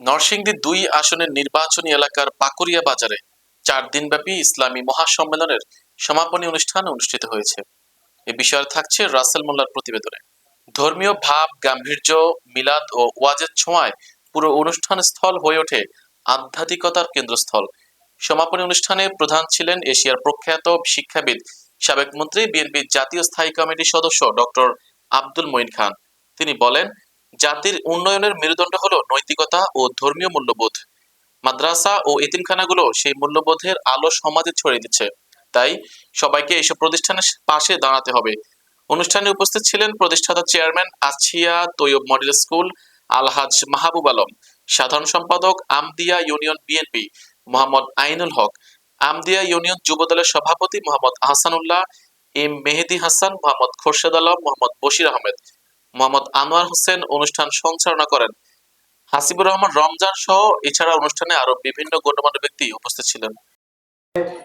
নরসিংদী দুই আসনের নির্বাচনী এলাকার পাকুরিয়া বাজারে চার দিনব্যাপী ইসলামী মহাসম্মেলনের সমাপনী অনুষ্ঠান অনুষ্ঠিত হয়েছে। এ বিষয়ে থাকছে রাসেল মোল্লার প্রতিবেদনে। ধর্মীয় ভাব, গাম্ভীর্য, মিলাদ ও ওয়াজের ছোঁয়ায় পুরো অনুষ্ঠান স্থল হয়ে ওঠে আধ্যাত্মিকতার কেন্দ্রস্থল। সমাপনী অনুষ্ঠানে প্রধান ছিলেন এশিয়ার প্রখ্যাত শিক্ষাবিদ, সাবেক মন্ত্রী, বিএনপির জাতীয় স্থায়ী কমিটির সদস্য ডক্টর আব্দুল মঈন খান। তিনি বলেন জাতির উন্নয়নের মেরুদণ্ড হলো নৈতিকতা ও ধর্মীয় মূল্যবোধ। মাদ্রাসা ও এতিমখানাগুলো সেই মূল্যবোধের আলো সমাজে ছড়িয়ে দিচ্ছে। তাই সবাইকে এইসব প্রতিষ্ঠানের পাশে দাঁড়াতে হবে। অনুষ্ঠানে উপস্থিত ছিলেন প্রতিষ্ঠাতা chairman Achhia Taiyab model school Alhaj Mahbub Alam, সাধারণ সম্পাদক Amdia union BNP Mohammad Ainul Haque, Amdia union যুবদলের সভাপতি মোহাম্মদ আহসানুল্লাহ, এম মেহেদি হাসান, মোহাম্মদ খোরশেদ আলম, মোহাম্মদ বশির আহমেদ মোহাম্মদ আনোয়ার হোসেন অনুষ্ঠান সঞ্চালনা করেন। হাসিবুর রহমান রমজান সহ এছাড়া অনুষ্ঠানে আরও বিভিন্ন গণ্যমান্য ব্যক্তি উপস্থিত ছিলেন।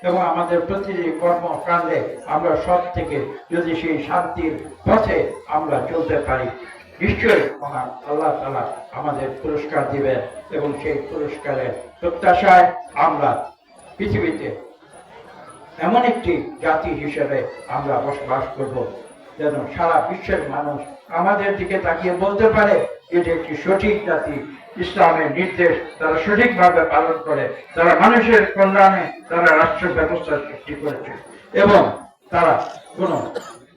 এবং আমাদের প্রতিটি কর্মকাণ্ডে আমরা সব থেকে যদি সেই শান্তির পথে আমরা চলতে পারি, নিশ্চয়ই মহান আল্লাহ তালা আমাদের পুরস্কার দিবেন এবং সেই পুরস্কারের প্রত্যাশায় আমরা পৃথিবীতে এমন একটি জাতি হিসেবে আমরা বসবাস করব যেন সারা বিশ্বের মানুষ আমাদের দিকে তাকিয়ে বলতে পারে এটি একটি সঠিক জাতি। ইসলামের নির্দেশ তারা সঠিকভাবে পালন করে, তারা মানুষের কল্যাণে তারা রাষ্ট্র ব্যবস্থা সৃষ্টি করেছে এবং তারা কোনো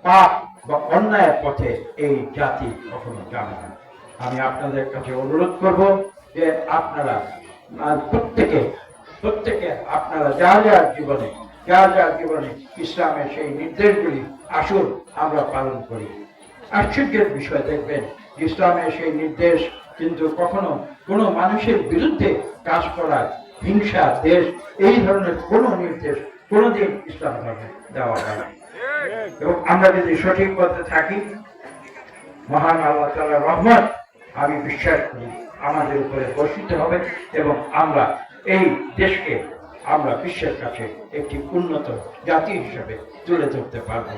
পাপ বা অন্যায়ের পথে এই জাতি কখনো যাবে না। আমি আপনাদের কাছে অনুরোধ করব যে আপনারা প্রত্যেকে প্রত্যেকে আপনারা যার যার জীবনে যার যার জীবনে ইসলামের সেই নির্দেশগুলি আসুন আমরা পালন করি। আশ্চর্যের বিষয় দেখবেন, ইসলামের সেই নির্দেশ কিন্তু কখনো কোনো মানুষের বিরুদ্ধে কাজ করার হিংসা, দেশ, এই ধরনের কোনো নির্দেশ কোনোদিন ইসলাম ধর্মে দেওয়া হয় না। এবং আমরা যদি সঠিক পথে থাকি, মহান আল্লাহ তাআলার রহমত, আমি বিশ্বাস করি আমাদের উপরে বর্ষিত হবে এবং আমরা এই দেশকে আমরা বিশ্বের কাছে একটি উন্নত জাতি হিসাবে তুলে ধরতে পারব।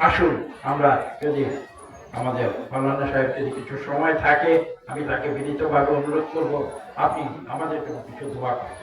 আসুন, আমরা যদি আমাদের মালানা সাহেব যদি কিছু সময় থাকে, আমি তাকে বিনীতভাবে অনুরোধ করব, আপনি আমাদের জন্য কিছু দোয়া করুন।